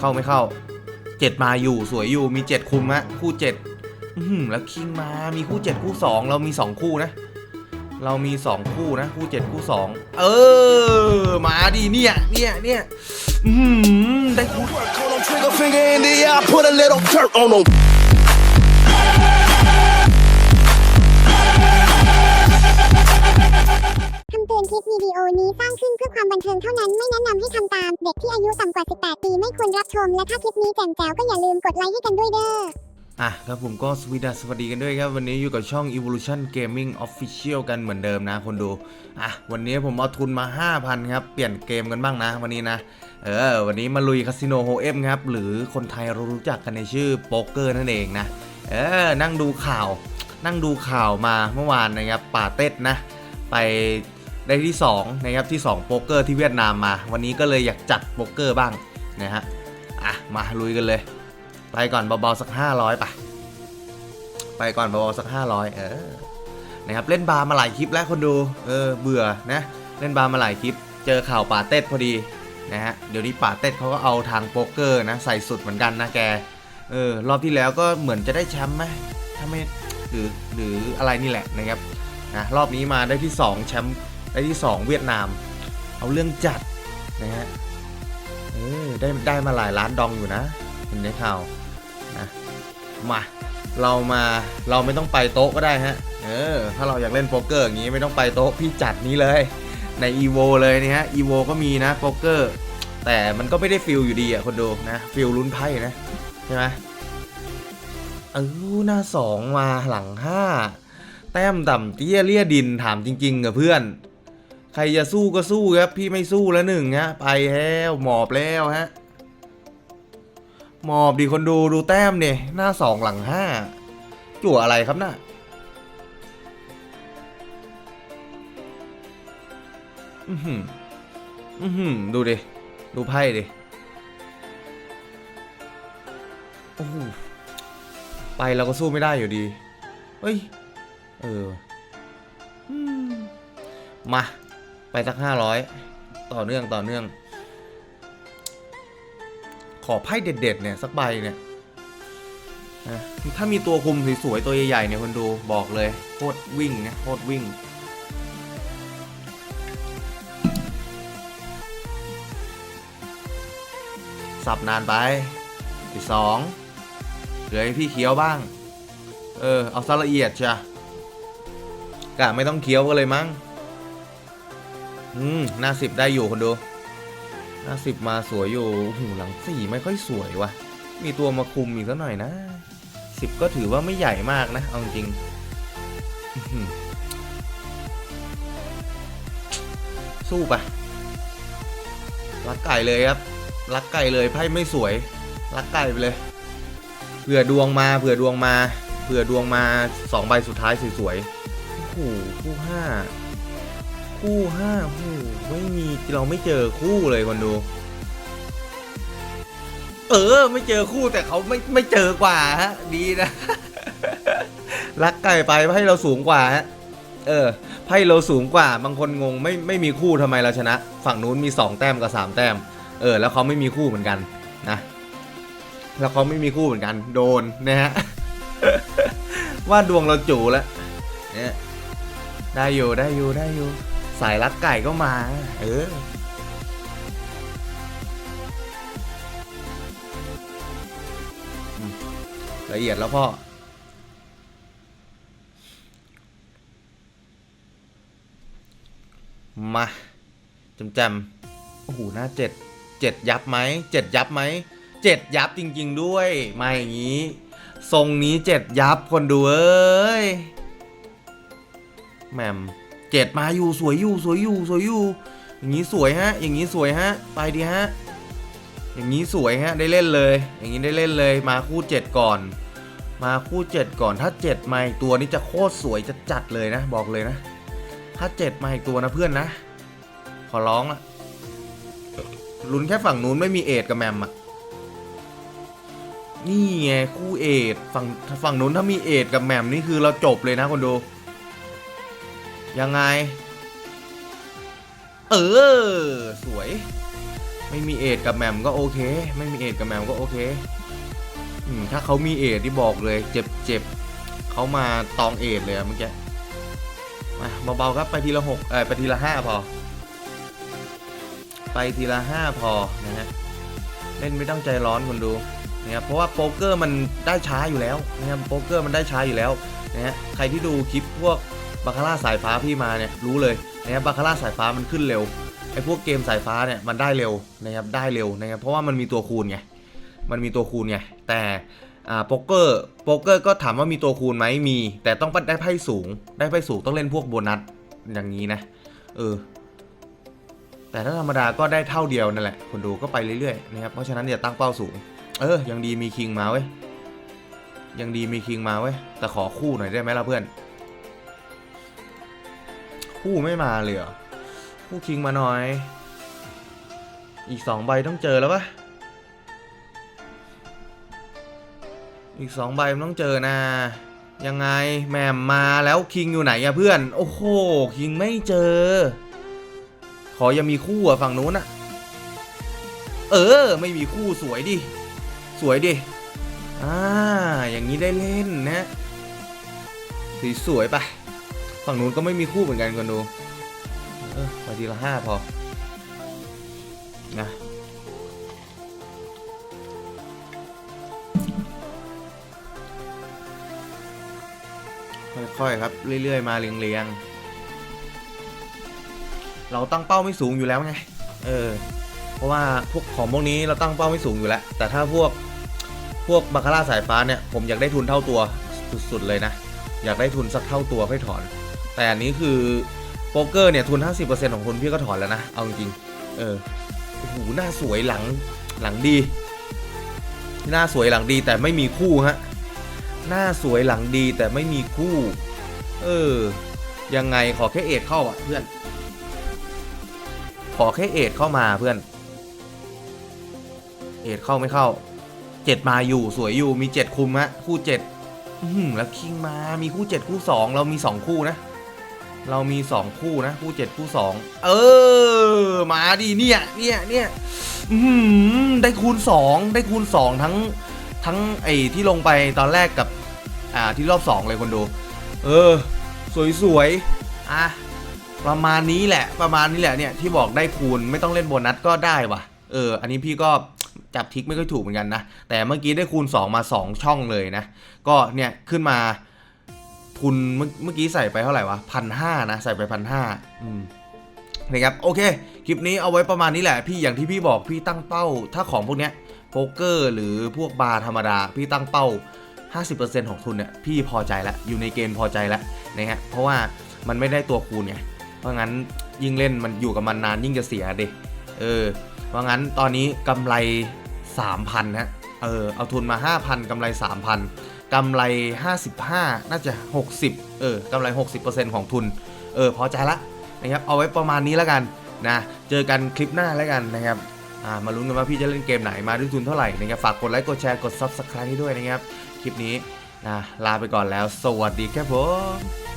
เข้าไม่เข้าเจ็ดมาอยู่สวยอยู่มีเจ็ดคุมฮะคู่เจ็ดแล้วคิงมามีคู่เจ็ดคู่สองเรามีสองคู่นะ เรามีสองคู่นะ คู่เจ็ดคู่สองเออ มาดิเนี่ยเนี่ยเนี่ยได้คู่ ดีโอนี้สร้างขึ้นเพื่อความบันเทิงเท่านั้นไม่แนะนำให้ทำตาม เด็กที่อายุต่ำกว่า 18 ปีไม่ควรรับชม และถ้าคลิปนี้แจ่มแจ๋วก็อย่าลืมกดไลค์ให้กันด้วยเด้อ อะครับผมก็สวีดัสสวัสดีกันด้วยครับ วันนี้อยู่กับช่อง Evolution Gaming Official กันเหมือนเดิมนะคนดู อะ วันนี้ผมเอาทุนมา 5,000 ครับ เปลี่ยนเกมกันบ้างนะ วันนี้นะ เออ วันนี้มาลุยคาสิโนโฮเอ็มครับ หรือคนไทยเรารู้จักกันในชื่อโป๊กเกอร์นั่นเองนะ เออ นั่งดูข่าว นั่งดูข่าวมาเมื่อวานนะครับป่าเต็ดนะ ไป ได้ที่2นะครับที่ 2 โป๊กเกอร์ที่เวียดนามมา วันนี้ก็เลยอยากจัดโป๊กเกอร์บ้างนะฮะอะมาลุยกันเลย ไปก่อนเบาๆสัก 500ไปไปก่อนเบาๆสัก 500 เออนะครับเล่นบาร์มาหลายคลิปแล้วคนดูเออเบื่อนะเล่นบาร์มาหลายคลิป เจอข่าวป่าเต็ดพอดีนะฮะเดี๋ยวนี้ป่าเต็ดเขาก็เอาทางโป๊กเกอร์นะใส่สุดเหมือนกันนะแกเออรอบที่แล้วก็เหมือนจะได้แชมป์ไหมถ้าไม่หรือหรืออะไรนี่แหละนะครับนะรอบนี้มาได้ที่ 2 แชมป์ ได้ที่ 2 เวียดนาม เอาเรื่องจัดนะฮะเออได้ได้มาหลายล้านดองอยู่นะ เห็นในข่าวนะมาเรามาเราไม่ต้องไปโต๊ะก็ได้ฮะเออถ้าเราอยากเล่นโป๊กเกอร์อย่างนี้ไม่ต้องไปโต๊ะพี่จัดนี้เลยใน EVO เลยนี่ฮะ EVO ก็มีนะโป๊กเกอร์ แต่มันก็ไม่ได้ฟิลอยู่ดีอะคนดูนะฟิลลุ้นไพ่นะใช่ไหมเออหน้าสองมาหลังห้าแต้มต่ำเตี้ยเลี่ยดินถามจริงๆกับเพื่อน ใครจะสู้ก็สู้ครับ พี่ไม่สู้แล้วหนึ่งฮะ ไปแล้วหมอบแล้วฮะ หมอบดีคนดูดูแต้มเนี่ยหน้าสองหลังห้าจั่วอะไรครับน่ะอือหืออือหือดูดิ ดูไพ่ดิ โอ้โหไปเราก็สู้ไม่ได้อยู่ดี เฮ้ย เออมา ไปสักห้าร้อยต่อเนื่องต่อเนื่อง ขอไพ่เด็ดๆเนี่ยสักใบเนี่ยนะถ้ามีตัวคุมสวยๆตัวใหญ่ๆเนี่ยคนดูบอกเลยโคตรวิ่งนะโคตรวิ่ง สับนานไปที่สองเหลือให้พี่เคี้ยวบ้าง เออ เอาซะละเอียดจ้ะกะไม่ต้องเคี้ยวก็เลยมั้ง อืมหน้าสิบได้อยู่คนดูหน้าสิบมาสวยอยู่หูหลังสี่ไม่ค่อยสวยวะมีตัวมาคุมอีกสักหน่อยนะสิบก็ถือว่าไม่ใหญ่มากนะ เอาจริงสู้ปะรักไก่เลยครับ รักไก่เลยไพ่ไม่สวย รักไก่ไปเลยเผื่อดวงมาเผื่อดวงมาเผื่อดวงมาสองใบสุดท้ายสวยๆโอ้โหคู่ห้า คู่ห้าโอ้โหไม่มีเราไม่เจอคู่เลยคนดู เออ ไม่เจอคู่แต่เขาไม่ไม่เจอกว่าฮะ ดีนะ รักไก่ไปไพ่เราสูงกว่าฮะ เออไพ่เราสูงกว่า บางคนงงไม่ไม่มีคู่ทำไมเราชนะ ฝั่งนู้นมีสองแต้มกับสามแต้ม เออ แล้วเขาไม่มีคู่เหมือนกันนะ แล้วเขาไม่มีคู่เหมือนกัน โดนนะฮะ ว่าดวงเราจูแล้วเนี่ยได้อยู่ได้อยู่ได้อยู่ สายรักไก่ก็มา เออละเอียดแล้วพ่อ มาจำจำๆโอ้โหหน้าเจ็ดเจ็ดยับไหมเจ็ดยับไหมเจ็ดยับจริง ๆ ด้วย มาอย่างนี้ ทรงนี้เจ็ดยับคนดูเอ้ยแหม่ม เจ็ดมาอยู่สวยอยู่สวยอยู่สวยอยู่อย่างนี้สวยฮะ อย่างนี้สวยฮะ ไปดีฮะ อย่างนี้สวยฮะ ได้เล่นเลย อย่างนี้ได้เล่นเลย มาคู่เจ็ดก่อน มาคู่เจ็ดก่อน ถ้าเจ็ดมาอีกตัวนี้จะโคตรสวยจะจัดเลยนะ บอกเลยนะ ถ้าเจ็ดมาอีกตัวนะเพื่อนนะ ขอร้องละลุ้นแค่ฝั่งนู้นไม่มีเอดกับแมมอะนี่ไงคู่เอดฝั่งฝั่งนู้นถ้ามีเอดกับแมมนี่คือเราจบเลยนะคนดู ยังไง เออ สวย ไม่มีเอดกับแหม่มก็โอเค ไม่มีเอดกับแหม่มก็โอเคอืมถ้าเขามีเอดที่บอกเลย เจ็บเจ็บเขามาตองเอดเลยอะเมื่อกี้มาเบาๆครับไปทีละหกเออไปทีละห้าพอ ไปทีละห้าพอนะฮะเล่นไม่ต้องใจร้อนคนดูนะครับเพราะว่าโป๊กเกอร์มันได้ช้าอยู่แล้วนะครับโป๊กเกอร์มันได้ช้าอยู่แล้วนะฮะใครที่ดูคลิปพวก บาคาร่าสายฟ้าพี่มาเนี่ยรู้เลยนะครับบาคาร่าสายฟ้ามันขึ้นเร็วไอ้พวกเกมสายฟ้าเนี่ยมันได้เร็วนะครับได้เร็วนะครับเพราะว่ามันมีตัวคูณไงมันมีตัวคูณไงแต่อ่าโป๊กเกอร์โป๊กเกอร์ก็ถามว่ามีตัวคูณไหมมี แต่ต้องได้ไพ่สูง ได้ไพ่สูงต้องเล่นพวกโบนัสอย่างนี้นะเออแต่ถ้าธรรมดาก็ได้เท่าเดียวนั่นแหละคนดูก็ไปเรื่อยๆนะครับเพราะฉะนั้นอย่าตั้งเป้าสูง เออ ยังดีมีคิงมาเว้ยยังดีมีคิงมาเว้ยแต่ขอคู่หน่อยได้ไหมล่ะเพื่อน คู่ไม่มาเลยเหรอคู่คิงมาหน่อย อีกสองใบต้องเจอแล้วปะอีกสองใบมันต้องเจอนะยังไงแหมมมาแล้วคิงอยู่ไหนอะเพื่อน โอ้โหคิงไม่เจอ ขอยังมีคู่อะฝั่งนู้นอะเออ ไม่มีคู่สวยดิ สวยดิ อ่า อย่างนี้ได้เล่นนะสวยสวยๆไป ฝั่งนู้นก็ไม่มีคู่เหมือนกันคนดูเออไปทีละห้าพอนะค่อยๆครับ เรื่อยๆ มาเรียงๆ เราตั้งเป้าไม่สูงอยู่แล้วไง เออ เพราะว่าพวกของพวกนี้เราตั้งเป้าไม่สูงอยู่แล้ว แต่ถ้าพวกพวกบาคาร่าสายฟ้าเนี่ย ผมอยากได้ทุนเท่าตัวสุดๆเลยนะ อยากได้ทุนสักเท่าตัวค่อยถอน แต่อันนี้คือโป๊กเกอร์เนี่ยทุน 50%ของคุณพี่ก็ถอนแล้วนะ เอาจริงๆเออโอ้โหหน้าสวยหลังหลังดี หน้าสวยหลังดีแต่ไม่มีคู่ฮะหน้าสวยหลังดีแต่ไม่มีคู่ เออ ยังไงขอแค่เอ็ดเข้าอะเพื่อน ขอแค่เอ็ดเข้ามาเพื่อน เอ็ดเข้าไม่เข้าเจ็ดมาอยู่สวยอยู่มีเจ็ดคุมฮะคู่เจ็ดแล้วคิงมามีคู่เจ็ดคู่สองเรามีสองคู่นะ เรามีสองคู่นะ คู่เจ็ดคู่สองเออ มาดีเนี่ย เนี่ยเนี่ยได้คูณสองได้คูณสองทั้งทั้งไอ้ที่ลงไปตอนแรกกับ อ่าที่รอบสองเลยคนดู เออ สวยๆ อะ ประมาณนี้แหละ ประมาณนี้แหละเนี่ยที่บอกได้คูณไม่ต้องเล่นโบนัสก็ได้ว่ะเออ อันนี้พี่ก็จับทิกไม่ค่อยถูกเหมือนกันนะ แต่เมื่อกี้ได้คูณ 2 มา 2 ช่องเลยนะ ก็เนี่ยขึ้นมา ทุนเมื่อกี้ใส่ไปเท่าไหร่วะพันห้านะ ใส่ไปพันห้าอืมนะครับโอเค คลิปนี้เอาไว้ประมาณนี้แหละ พี่อย่างที่พี่บอกพี่ตั้งเป้า ถ้าของพวกเนี้ยโป๊กเกอร์หรือพวกบาร์ธรรมดา พี่ตั้งเป้า 50%ของทุนเนี่ยพี่พอใจแล้วอยู่ในเกณฑ์พอใจแล้วนะฮะเพราะว่ามันไม่ได้ตัวคูณไงเพราะงั้นยิ่งเล่นมันอยู่กับมันนานยิ่งจะเสียเด็เออเพราะงั้นตอนนี้กำไร 3,000ฮะเออเอาทุนมา 5,000กำไร 3,000 กำไร 55 น่าจะ 60 เออกำไร 60%ของทุน เออ พอใจละนะครับ เอาไว้ประมาณนี้แล้วกันนะ เจอกันคลิปหน้าแล้วกันนะครับามาลุ้นกันว่าพี่จะเล่นเกมไหนมาด้วยทุนเท่าไหร่นะครับ ฝากกดไลค์ กดแชร์ กด Subscribe ให้ด้วยนะครับ คลิปนี้นะลาไปก่อนแล้ว สวัสดีครับผม